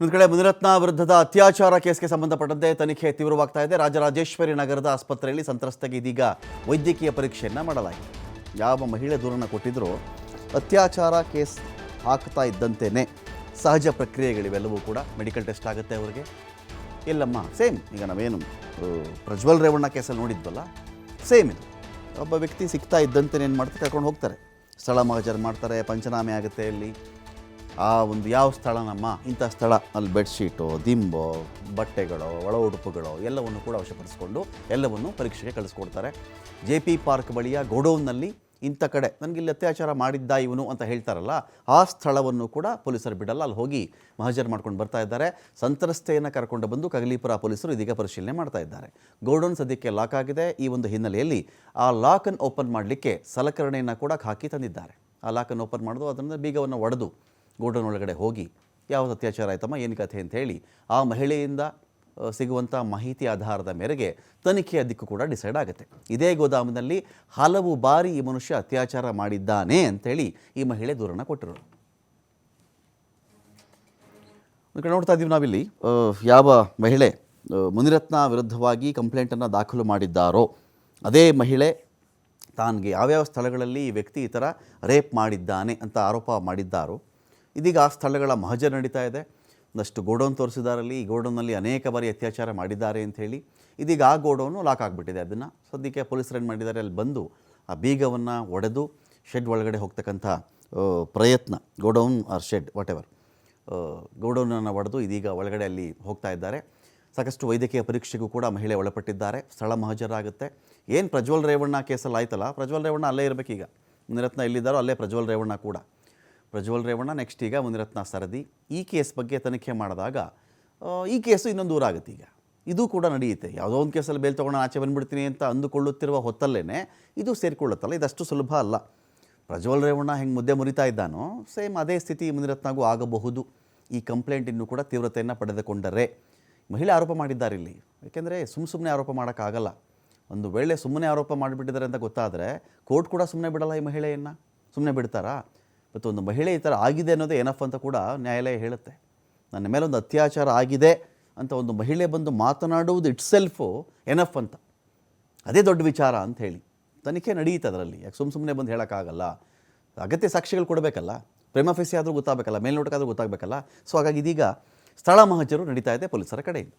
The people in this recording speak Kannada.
ಒಂದು ಕಡೆ ಮುನಿರತ್ನ ವಿರುದ್ಧದ ಅತ್ಯಾಚಾರ ಕೇಸ್ಗೆ ಸಂಬಂಧಪಟ್ಟಂತೆ ತನಿಖೆ ತೀವ್ರವಾಗ್ತಾ ಇದೆ. ರಾಜರಾಜೇಶ್ವರಿ ನಗರದ ಆಸ್ಪತ್ರೆಯಲ್ಲಿ ಸಂತ್ರಸ್ತೆಗೆ ಇದೀಗ ವೈದ್ಯಕೀಯ ಪರೀಕ್ಷೆಯನ್ನು ಮಾಡಲಾಗಿದೆ. ಯಾವ ಮಹಿಳೆ ದೂರನ್ನು ಕೊಟ್ಟಿದ್ರೂ ಅತ್ಯಾಚಾರ ಕೇಸ್ ಹಾಕ್ತಾ ಇದ್ದಂತೆಯೇ ಸಹಜ ಪ್ರಕ್ರಿಯೆಗಳಿವೆಲ್ಲವೂ ಕೂಡ ಮೆಡಿಕಲ್ ಟೆಸ್ಟ್ ಆಗುತ್ತೆ ಅವರಿಗೆ. ಇಲ್ಲಮ್ಮ, ಸೇಮ್. ಈಗ ನಾವೇನು ಪ್ರಜ್ವಲ್ ರೇವಣ್ಣ ಕೇಸಲ್ಲಿ ನೋಡಿದ್ವಲ್ಲ? ಸೇಮ್ ಇದು. ಒಬ್ಬ ವ್ಯಕ್ತಿ ಸಿಗ್ತಾ ಇದ್ದಂತೆ ಏನು ಮಾಡ್ತಾರೆ? ಕರ್ಕೊಂಡು ಹೋಗ್ತಾರೆ. ಸ್ಥಳ ಮಹಜರ್ ಮಾಡ್ತಾರೆ, ಪಂಚನಾಮೆ ಆಗುತ್ತೆ ಅಲ್ಲಿ. ಆ ಒಂದು ಯಾವ ಸ್ಥಳ ನಮ್ಮ? ಇಂಥ ಸ್ಥಳ ಅಲ್ಲಿ ಬೆಡ್ಶೀಟು ದಿಂಬು, ಬಟ್ಟೆಗಳು, ಒಳ ಉಡುಪುಗಳು ಎಲ್ಲವನ್ನು ಕೂಡ ವಶಪಡಿಸಿಕೊಂಡು ಎಲ್ಲವನ್ನು ಪರೀಕ್ಷೆಗೆ ಕಳಿಸ್ಕೊಡ್ತಾರೆ. ಜೆ ಪಿ ಪಾರ್ಕ್ ಬಳಿಯ ಗೋಡೌನ್ನಲ್ಲಿ ಇಂಥ ಕಡೆ, ನನಗೆ ಇಲ್ಲಿ ಅತ್ಯಾಚಾರ ಮಾಡಿದ್ದ ಇವನು ಅಂತ ಹೇಳ್ತಾರಲ್ಲ, ಆ ಸ್ಥಳವನ್ನು ಕೂಡ ಪೊಲೀಸರು ಬಿಡಲ್ಲ. ಅಲ್ಲಿ ಹೋಗಿ ಮಹಜರ್ ಮಾಡ್ಕೊಂಡು ಬರ್ತಾ ಇದ್ದಾರೆ. ಸಂತ್ರಸ್ತೆಯನ್ನು ಕರ್ಕೊಂಡು ಬಂದು ಕಗಲೀಪುರ ಪೊಲೀಸರು ಇದೀಗ ಪರಿಶೀಲನೆ ಮಾಡ್ತಾ ಇದ್ದಾರೆ. ಗೋಡೌನ್ ಸದ್ಯಕ್ಕೆ ಲಾಕ್ ಆಗಿದೆ. ಈ ಒಂದು ಹಿನ್ನೆಲೆಯಲ್ಲಿ ಆ ಲಾಕನ್ನು ಓಪನ್ ಮಾಡಲಿಕ್ಕೆ ಸಲಕರಣೆಯನ್ನು ಕೂಡ ಹಾಕಿ ತಂದಿದ್ದಾರೆ. ಆ ಲಾಕನ್ನು ಓಪನ್ ಮಾಡೋದು, ಅದರಿಂದ ಬೀಗವನ್ನು ಒಡೆದು ಗೋಡೌನ್ ಒಳಗಡೆ ಹೋಗಿ, ಯಾವುದು ಅತ್ಯಾಚಾರ ಆಯ್ತಮ್ಮ? ಏನು ಕಥೆ? ಅಂತ ಹೇಳಿ ಆ ಮಹಿಳೆಯಿಂದ ಸಿಗುವಂಥ ಮಾಹಿತಿ ಆಧಾರದ ಮೇರೆಗೆ ತನಿಖೆಯ ದಿಕ್ಕು ಕೂಡ ಡಿಸೈಡ್ ಆಗುತ್ತೆ. ಇದೇ ಗೋದಾಮಿನಲ್ಲಿ ಹಲವು ಬಾರಿ ಈ ಮನುಷ್ಯ ಅತ್ಯಾಚಾರ ಮಾಡಿದ್ದಾನೆ ಅಂತೇಳಿ ಈ ಮಹಿಳೆ ದೂರನ್ನು ಕೊಟ್ಟರು ನೋಡ್ತಾ ಇದ್ದೀವಿ ನಾವಿಲ್ಲಿ ಯಾವ ಮಹಿಳೆ ಮುನಿರತ್ನ ವಿರುದ್ಧವಾಗಿ ಕಂಪ್ಲೇಂಟನ್ನು ದಾಖಲು ಮಾಡಿದ್ದಾರೋ, ಅದೇ ಮಹಿಳೆ ತಾನಿಗೆ ಯಾವ್ಯಾವ ಸ್ಥಳಗಳಲ್ಲಿ ಈ ವ್ಯಕ್ತಿ ಈ ಥರ ರೇಪ್ ಮಾಡಿದ್ದಾನೆ ಅಂತ ಆರೋಪ ಮಾಡಿದ್ದಾರೋ ಇದೀಗ ಆ ಸ್ಥಳಗಳ ಮಹಜರ್ ನಡೀತಾ ಇದೆ. ಒಂದಷ್ಟು ಗೋಡೌನ್ ತೋರಿಸಿದಾರಲ್ಲಿ, ಈ ಗೋಡೌನ್ನಲ್ಲಿ ಅನೇಕ ಬಾರಿ ಅತ್ಯಾಚಾರ ಮಾಡಿದ್ದಾರೆ ಅಂಥೇಳಿ ಇದೀಗ ಆ ಗೋಡೌನು ಲಾಕ್ ಆಗಿಬಿಟ್ಟಿದೆ. ಅದನ್ನು ಸದ್ಯಕ್ಕೆ ಪೊಲೀಸರು ಏನು ಮಾಡಿದ್ದಾರೆ. ಅಲ್ಲಿ ಬಂದು ಆ ಬೀಗವನ್ನು ಒಡೆದು ಶೆಡ್ ಒಳಗಡೆ ಹೋಗ್ತಕ್ಕಂಥ ಪ್ರಯತ್ನ, godown or shed whatever ಗೋಡೌನನ್ನು ಒಡೆದು ಇದೀಗ ಒಳಗಡೆ ಅಲ್ಲಿ ಹೋಗ್ತಾ ಇದ್ದಾರೆ. ಸಾಕಷ್ಟು ವೈದ್ಯಕೀಯ ಪರೀಕ್ಷೆಗೂ ಕೂಡ ಮಹಿಳೆ ಒಳಪಟ್ಟಿದ್ದಾರೆ. ಸ್ಥಳ ಮಹಜರಾಗುತ್ತೆ. ಏನು ಪ್ರಜ್ವಲ್ ರೇವಣ್ಣ ಕೇಸಲ್ಲಿ ಆಯ್ತಲ್ಲ? ಪ್ರಜ್ವಲ್ ರೇವಣ್ಣ ಅಲ್ಲೇ ಇರಬೇಕೀಗ. ನಿರತ್ನ ಎಲ್ಲಿದ್ದಾರೋ ಅಲ್ಲೇ ಪ್ರಜ್ವಲ್ ರೇವಣ್ಣ ಕೂಡ. ಪ್ರಜ್ವಲ್ ರೇವಣ್ಣ ನೆಕ್ಸ್ಟ್ ಈಗ ಮುನಿರತ್ನ ಸರದಿ. ಈ ಕೇಸ್ ಬಗ್ಗೆ ತನಿಖೆ ಮಾಡಿದಾಗ ಈ ಕೇಸು ಇನ್ನೊಂದು ದೂರ ಆಗುತ್ತೆ ಈಗ. ಇದು ಕೂಡ ನಡೆಯುತ್ತೆ. ಯಾವುದೋ ಒಂದು ಕೇಸಲ್ಲಿ ಬೇಲ್ ತೊಗೊಂಡು ಆಚೆ ಬಂದುಬಿಡ್ತೀನಿ ಅಂತ ಅಂದುಕೊಳ್ಳುತ್ತಿರುವ ಹೊತ್ತಲ್ಲೇ ಇದು ಸೇರಿಕೊಳ್ಳುತ್ತಲ್ಲ. ಇದಷ್ಟು ಸುಲಭ ಅಲ್ಲ. ಪ್ರಜ್ವಲ್ ರೇವಣ್ಣ ಹೆಂಗೆ ಮುದ್ದೆ ಮುರಿತಾ ಇದ್ದಾನೋ, ಸೇಮ್ ಅದೇ ಸ್ಥಿತಿ ಮುನಿರತ್ನಗೂ ಆಗಬಹುದು. ಈ ಕಂಪ್ಲೇಂಟ್ ಇನ್ನೂ ಕೂಡ ತೀವ್ರತೆಯನ್ನು ಪಡೆದುಕೊಂಡರೆ. ಮಹಿಳೆ ಆರೋಪ ಮಾಡಿದ್ದಾರೆ ಇಲ್ಲಿ. ಏಕೆಂದರೆ ಸುಮ್ ಸುಮ್ಮನೆ ಆರೋಪ ಮಾಡೋಕ್ಕಾಗಲ್ಲ. ಒಂದು ವೇಳೆ ಸುಮ್ಮನೆ ಆರೋಪ ಮಾಡಿಬಿಟ್ಟಿದ್ದಾರೆ ಅಂತ ಗೊತ್ತಾದರೆ, ಕೋರ್ಟ್ ಕೂಡ ಸುಮ್ಮನೆ ಬಿಡಲ್ಲ ಈ ಮಹಿಳೆಯನ್ನು? ಸುಮ್ಮನೆ ಬಿಡ್ತಾರಾ? ಮತ್ತು ಒಂದು ಮಹಿಳೆ ಈ ಥರ ಆಗಿದೆ ಅನ್ನೋದು ಏನಪ್ಪ ಅಂತ ಕೂಡ ನ್ಯಾಯಾಲಯ ಹೇಳುತ್ತೆ. ನನ್ನ ಮೇಲೆ ಒಂದು ಅತ್ಯಾಚಾರ ಆಗಿದೆ ಅಂತ ಒಂದು ಮಹಿಳೆ ಬಂದು ಮಾತನಾಡುವುದು ಇಟ್ ಸೆಲ್ಫು ಎನಫ್ ಅಂತ. ಅದೇ ದೊಡ್ಡ ವಿಚಾರ ಅಂತ ಹೇಳಿ. ತನಿಖೆ ನಡೆಯುತ್ತೆ ಅದರಲ್ಲಿ. ಯಾಕೆ ಸುಮ್ಮ ಸುಮ್ಮನೆ ಬಂದು ಹೇಳೋಕ್ಕಾಗಲ್ಲ? ಅಗತ್ಯ ಸಾಕ್ಷಿಗಳು ಕೊಡಬೇಕಲ್ಲ? ಪ್ರೇಮಫೆಸಿ ಆದರೂ ಗೊತ್ತಾಗಬೇಕಲ್ಲ? ಮೇಲ್ನೋಟಕ್ಕಾದರೂ ಗೊತ್ತಾಗಬೇಕಲ್ಲ? ಸೊ ಹಾಗಾಗಿ ಇದೀಗ ಸ್ಥಳ ಮಹಜರು ನಡೀತಾ ಇದೆ ಪೊಲೀಸರ ಕಡೆಯಿಂದ.